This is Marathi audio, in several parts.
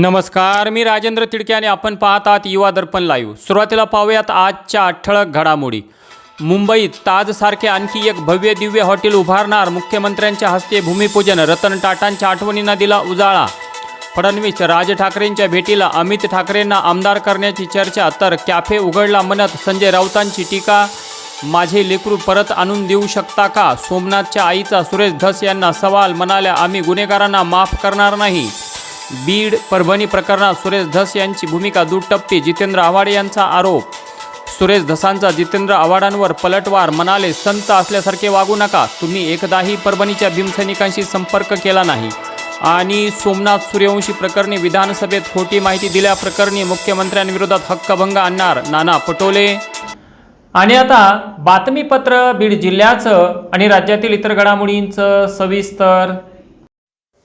नमस्कार मी राजेंद्र तिडके आणि आपण पाहत आहात युवा दर्पण लाईव्ह सुरुवातीला पाहूयात आजच्या ठळक घडामोडी. मुंबईत ताजसारखे आणखी एक भव्य दिव्य हॉटेल उभारणार मुख्यमंत्र्यांच्या हस्ते भूमिपूजन रतन टाटांच्या आठवणींना दिला उजाळा. फडणवीस राज ठाकरेंच्या भेटीला अमित ठाकरेंना आमदार करण्याची चर्चा तर कॅफे उघडला म्हणत संजय राऊतांची टीका. माझे लेकरू परत आणून देऊ शकता का? सोमनाथच्या आईचा सुरेश धस यांना सवाल म्हणाल्या आम्ही गुन्हेगारांना माफ करणार नाही. बीड परभणी प्रकरणात सुरेश धस यांची भूमिका दुटप्पी. जितेंद्र आव्हाड यांचा आरोप. सुरेश धसांचा जितेंद्र आव्हाडांवर पलटवार म्हणाले संत असल्यासारखे वागू नका. तुम्ही एकदाही परभणीच्या भीमसैनिकांशी संपर्क केला नाही. आणि सोमनाथ सूर्यवंशी प्रकरणी विधानसभेत खोटी माहिती दिल्याप्रकरणी मुख्यमंत्र्यांविरोधात हक्कभंग आणणार नाना पटोले. आणि आता बातमीपत्र बीड जिल्ह्याचं आणि राज्यातील इतर घडामोडींचं सविस्तर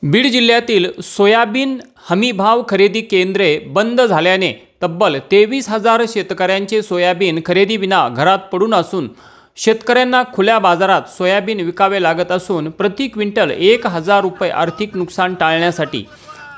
बीड जिल्ह्यातील सोयाबीन हमीभाव खरेदी केंद्रे बंद झाल्याने तब्बल तेवीस हजार शेतकऱ्यांचे सोयाबीन खरेदीविना घरात पडून असून शेतकऱ्यांना खुल्या बाजारात सोयाबीन विकावे लागत असून प्रति क्विंटल एक हजार रुपये आर्थिक नुकसान टाळण्यासाठी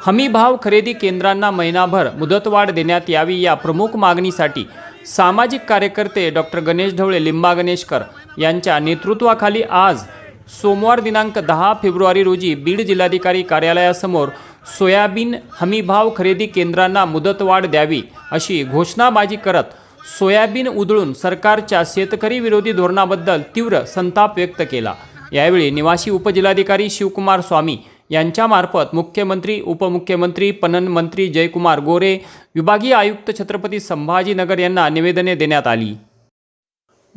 हमीभाव खरेदी केंद्रांना महिनाभर मुदतवाढ देण्यात यावी या प्रमुख मागणीसाठी सामाजिक कार्यकर्ते डॉक्टर गणेश ढवळे लिंबा गणेशकर यांच्या नेतृत्वाखाली आज सोमवार दिनांक दहा फेब्रुवारी रोजी बीड जिल्हाधिकारी कार्यालयासमोर सोयाबीन हमीभाव खरेदी केंद्रांना मुदतवाढ द्यावी अशी घोषणाबाजी करत सोयाबीन उधळून सरकारच्या शेतकरी विरोधी धोरणाबद्दल तीव्र संताप व्यक्त केला. यावेळी निवासी उपजिल्हाधिकारी शिवकुमार स्वामी यांच्यामार्फत मुख्यमंत्री उपमुख्यमंत्री पणन मंत्री जयकुमार गोरे विभागीय आयुक्त छत्रपती संभाजीनगर यांना निवेदने देण्यात आली.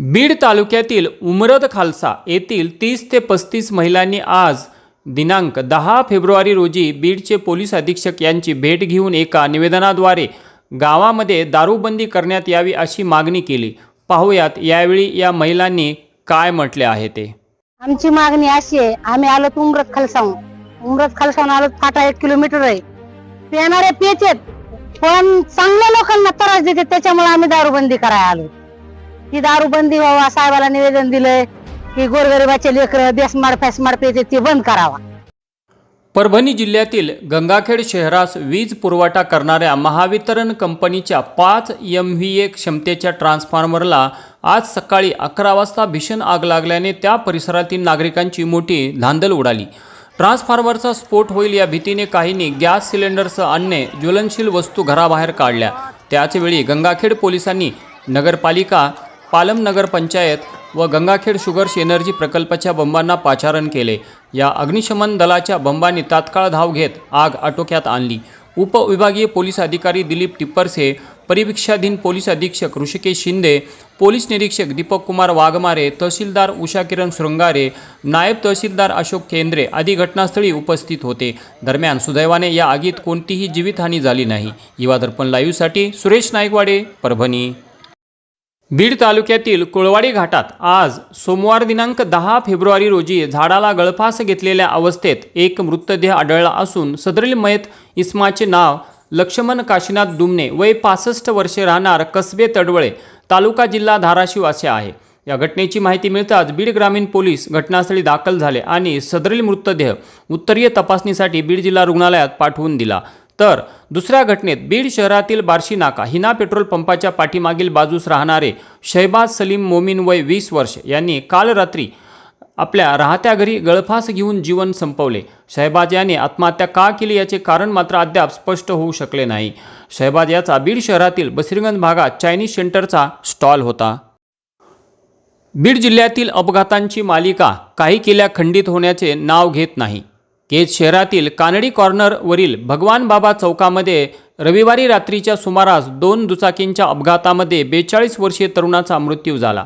बीड तालुक्यातील उमरद खालसा येथील तीस ते पस्तीस महिलांनी आज दिनांक दहा फेब्रुवारी रोजी बीडचे पोलीस अधीक्षक यांची भेट घेऊन एका निवेदनाद्वारे गावामध्ये दारूबंदी करण्यात यावी अशी मागणी केली. पाहूयात यावेळी या महिलांनी काय म्हटले आहे ते. आमची मागणी अशी आहे आम्ही आलो उमरत खालसाहून उमरत खालसाहून आलो फाटा एक किलोमीटर आहे. पिणारे पेचेत पण चांगल्या लोकांना त्रास देते त्याच्यामुळे आम्ही दारूबंदी करायला आलो ही दारूबंदी व्हावा साहेबाला निवेदन दिलंय की गोरगरिबाचे लेकर बेसमाड फॅसमाड पेचे ते बंद करावा. परभणी जिल्ह्यातील गंगाखेड शहरास वीज पुरवठा करणाऱ्या महावितरण कंपनीच्या पाच एम व्ही ए क्षमतेच्या ट्रान्सफॉर्मरला आज सकाळी अकरा वाजता भीषण आग लागल्याने त्या परिसरातील नागरिकांची मोठी धांदल उडाली. ट्रान्सफॉर्मरचा स्फोट होईल या भीतीने काहींनी गॅस सिलेंडरसह अन्य ज्वलनशील वस्तू घराबाहेर काढल्या. त्याचवेळी गंगाखेड पोलिसांनी नगरपालिका पालम नगर पंचायत व गंगाखेड शुगर्स एनर्जी प्रकल्पाच्या बंबांना पाचारण केले. या अग्निशमन दलाच्या बंबांनी तात्काळ धाव घेत आग आटोक्यात आणली. उपविभागीय पोलीस अधिकारी दिलीप टिप्परसे परिवीक्षाधीन पोलीस अधीक्षक ऋषिकेश शिंदे पोलीस निरीक्षक दीपक कुमार वाघमारे तहसीलदार उषा किरण शृंगारे नायब तहसीलदार अशोक केंद्रे आदी घटनास्थळी उपस्थित होते. दरम्यान सुदैवाने या आगीत कोणतीही जीवितहानी झाली नाही. युवा दर्पण लाईव्हसाठी सुरेश नायकवाडे परभणी. बीड तालुक्यातील कुळवाडी घाटात आज सोमवार दिनांक दहा फेब्रुवारी रोजी झाडाला गळफास घेतलेल्या अवस्थेत एक मृतदेह आढळला असून सदरील मयत इस्माचे नाव लक्ष्मण काशीनाथ दुमने वय पासष्ट वर्षे राहणार कसबे तडवळे तालुका जिल्हा धाराशिव असे आहे. या घटनेची माहिती मिळताच बीड ग्रामीण पोलीस घटनास्थळी दाखल झाले आणि सदरील मृतदेह उत्तरीय तपासणीसाठी बीड जिल्हा रुग्णालयात पाठवून दिला. तर दुसऱ्या घटनेत बीड शहरातील बार्शी नाका हिना पेट्रोल पंपाच्या पाठीमागील बाजूस राहणारे शहबाज सलीम मोमीन वय वीस वर्ष यांनी काल रात्री आपल्या राहत्या घरी गळफास घेऊन जीवन संपवले. शहबाज याने आत्महत्या का केली याचे कारण मात्र अद्याप स्पष्ट होऊ शकले नाही. शहबाज याचा बीड शहरातील बसिरगंज भागात चायनीज सेंटरचा स्टॉल होता. बीड जिल्ह्यातील अपघातांची मालिका काही केल्या खंडित होण्याचे नाव घेत नाही. केज शहरातील कानडी कॉर्नरवरील भगवान बाबा चौकामध्ये रविवारी रात्रीच्या सुमारास दोन दुचाकींच्या अपघातामध्ये बेचाळीस वर्षीय तरुणाचा मृत्यू झाला.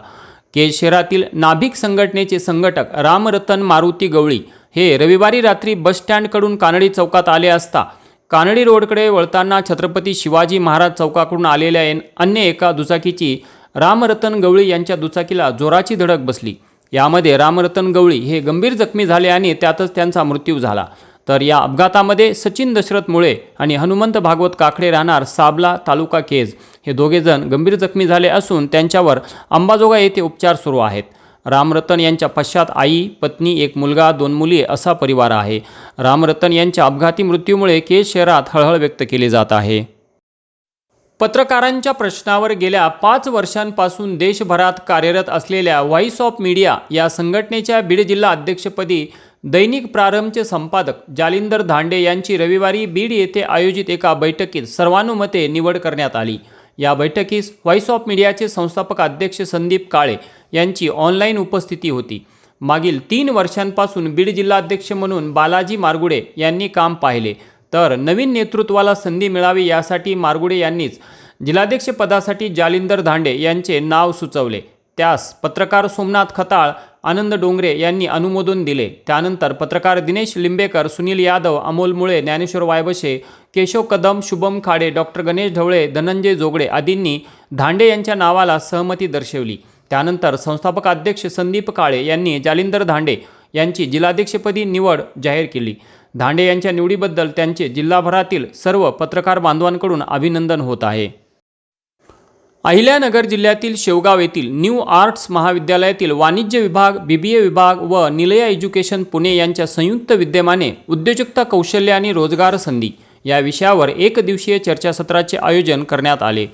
केज शहरातील नाभिक संघटनेचे संघटक रामरतन मारुती गवळी हे रविवारी रात्री बसस्टँडकडून कानडी चौकात आले असता कानडी रोडकडे वळताना छत्रपती शिवाजी महाराज चौकाकडून आलेल्या अन्य एका दुचाकीची रामरतन गवळी यांच्या दुचाकीला जोराची धडक बसली. यामध्ये रामरतन गवळी हे गंभीर जखमी झाले आणि त्यातच त्यांचा मृत्यू झाला. तर या अपघातामध्ये सचिन दशरथ मुळे आणि हनुमंत भागवत काकडे राहणार साबला तालुका केज हे दोघेजण गंभीर जखमी झाले असून त्यांच्यावर अंबाजोगा येथे उपचार सुरू आहेत. रामरतन यांच्या पश्चात आई पत्नी एक मुलगा दोन मुली असा परिवार आहे. रामरतन यांच्या अपघाती मृत्यूमुळे केज शहरात हळहळ व्यक्त केली जात आहे. पत्रकारांच्या प्रश्नावर गेल्या पाच वर्षांपासून देशभरात कार्यरत असलेल्या व्हॉइस ऑफ मीडिया या संघटनेच्या बीड जिल्हा अध्यक्षपदी दैनिक प्रारंभचे संपादक जालिंदर धांडे यांची रविवारी बीड येथे आयोजित एका बैठकीत सर्वानुमते निवड करण्यात आली. या बैठकीस व्हॉइस ऑफ मीडियाचे संस्थापक अध्यक्ष संदीप काळे यांची ऑनलाईन उपस्थिती होती. मागील तीन वर्षांपासून बीड जिल्हाध्यक्ष म्हणून बालाजी मारगुडे यांनी काम पाहिले. तर नवीन नेतृत्वाला संधी मिळावी यासाठी मारगुडे यांनीच जिल्हाध्यक्षपदासाठी जालिंदर धांडे यांचे नाव सुचवले. त्यास पत्रकार सोमनाथ खताळ आनंद डोंगरे यांनी अनुमोदन दिले. त्यानंतर पत्रकार दिनेश लिंबेकर सुनील यादव अमोल मुळे ज्ञानेश्वर वायबशे केशव कदम शुभम खाडे डॉक्टर गणेश ढवळे धनंजय जोगडे आदींनी धांडे यांच्या नावाला सहमती दर्शवली. त्यानंतर संस्थापक अध्यक्ष संदीप काळे यांनी जालिंदर धांडे यांची जिल्हाध्यक्षपदी निवड जाहीर केली. धांडे यांच्या निवडीबद्दल त्यांचे जिल्हाभरातील सर्व पत्रकार बांधवांकडून अभिनंदन होत आहे. अहिल्यानगर जिल्ह्यातील शेवगाव येथील न्यू आर्ट्स महाविद्यालयातील वाणिज्य विभाग बी बी ए विभाग व निलया एज्युकेशन पुणे यांच्या संयुक्त विद्यमाने उद्योजकता कौशल्य आणि रोजगार संधी या विषयावर एक दिवसीय चर्चासत्राचे आयोजन करण्यात आले.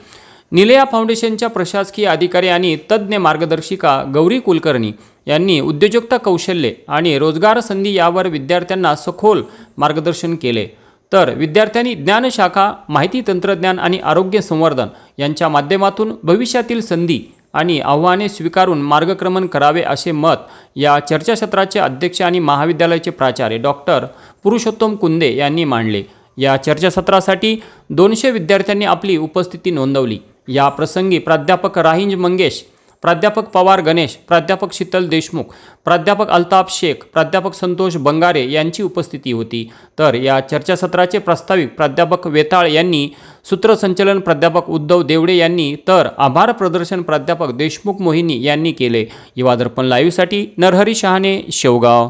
निलया फाउंडेशनच्या प्रशासकीय अधिकारी आणि तज्ज्ञ मार्गदर्शिका गौरी कुलकर्णी यांनी उद्योजकता कौशल्ये आणि रोजगार संधी यावर विद्यार्थ्यांना सखोल मार्गदर्शन केले. तर विद्यार्थ्यांनी ज्ञानशाखा माहिती तंत्रज्ञान आणि आरोग्य संवर्धन यांच्या माध्यमातून भविष्यातील संधी आणि आव्हाने स्वीकारून मार्गक्रमण करावे असे मत या चर्चासत्राचे अध्यक्ष आणि महाविद्यालयाचे प्राचार्य डॉक्टर पुरुषोत्तम कुंदे यांनी मांडले. या चर्चासत्रासाठी दोनशे विद्यार्थ्यांनी आपली उपस्थिती नोंदवली. या प्रसंगी प्राध्यापक राहिंज मंगेश प्राध्यापक पवार गणेश प्राध्यापक शीतल देशमुख प्राध्यापक अल्ताफ शेख प्राध्यापक संतोष बंगारे यांची उपस्थिती होती. तर या चर्चासत्राचे प्रास्ताविक प्राध्यापक वेताळ यांनी सूत्रसंचलन प्राध्यापक उद्धव देवडे यांनी तर आभार प्रदर्शन प्राध्यापक देशमुख मोहिनी यांनी केले. युवादर्पण लाईव्हसाठी नरहरी शहाणे शेवगाव.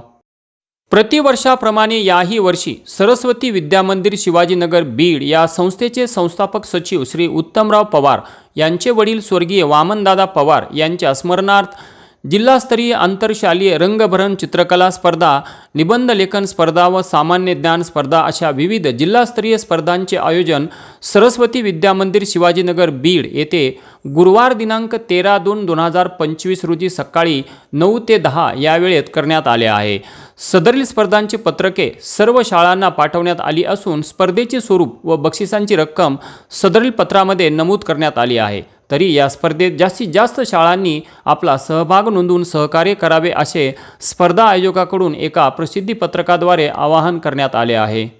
प्रतिवर्षाप्रमाणे याही वर्षी सरस्वती विद्यामंदिर शिवाजीनगर बीड या संस्थेचे संस्थापक सचिव श्री उत्तमराव पवार यांचे वडील स्वर्गीय वामनदादा पवार यांच्या स्मरणार्थ जिल्हास्तरीय आंतरशालीय रंगभरण चित्रकला स्पर्धा निबंध लेखन स्पर्धा व सामान्य ज्ञान स्पर्धा अशा विविध जिल्हास्तरीय स्पर्धांचे आयोजन सरस्वती विद्यामंदिर शिवाजीनगर बीड येथे गुरुवार दिनांक तेरा दोन दोन हजार पंचवीस रोजी सकाळी नऊ ते दहा या वेळेत करण्यात आले आहे. सदरील स्पर्धांची पत्रके सर्व शाळांना पाठवण्यात आली असून स्पर्धेचे स्वरूप व बक्षिसांची रक्कम सदरील पत्रामध्ये नमूद करण्यात आली आहे. तरी या स्पर्धेत जास्तीत जास्त शाळांनी आपला सहभाग नोंदवून सहकार्य करावे असे स्पर्धा आयोगाकडून एका प्रसिद्धी पत्रकाद्वारे आवाहन करण्यात आले आहे.